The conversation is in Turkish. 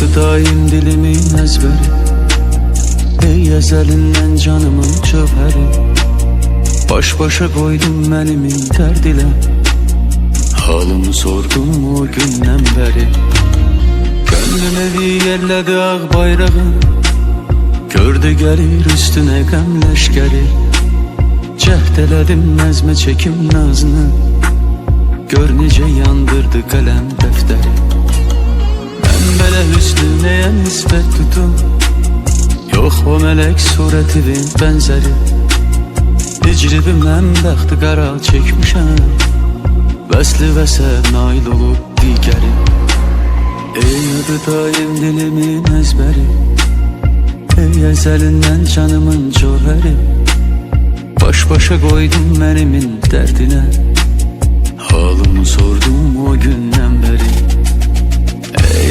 Yaptı daim dilimin ezberi. Ey ezelinden canımın çöperi. Baş başa koydum benimin derdile Halımı sordum o günden beri. Gönlüm evi yerledi ağ bayrağı Gördü gelir üstüne gemleşkeri Cehd elədim nəzmə çekim nazını. Gör necə yandırdı qələm nəyə nisbət tutum Yox o mələk surətivin bənzəri Hicribimdən bəxti qara çəkmişəm Vəsli vəsə nail olub digəri Ey adı daim dilimin əzbəri Ey əzəlindən canımın cöhəri Baş başa koydum benimin derdine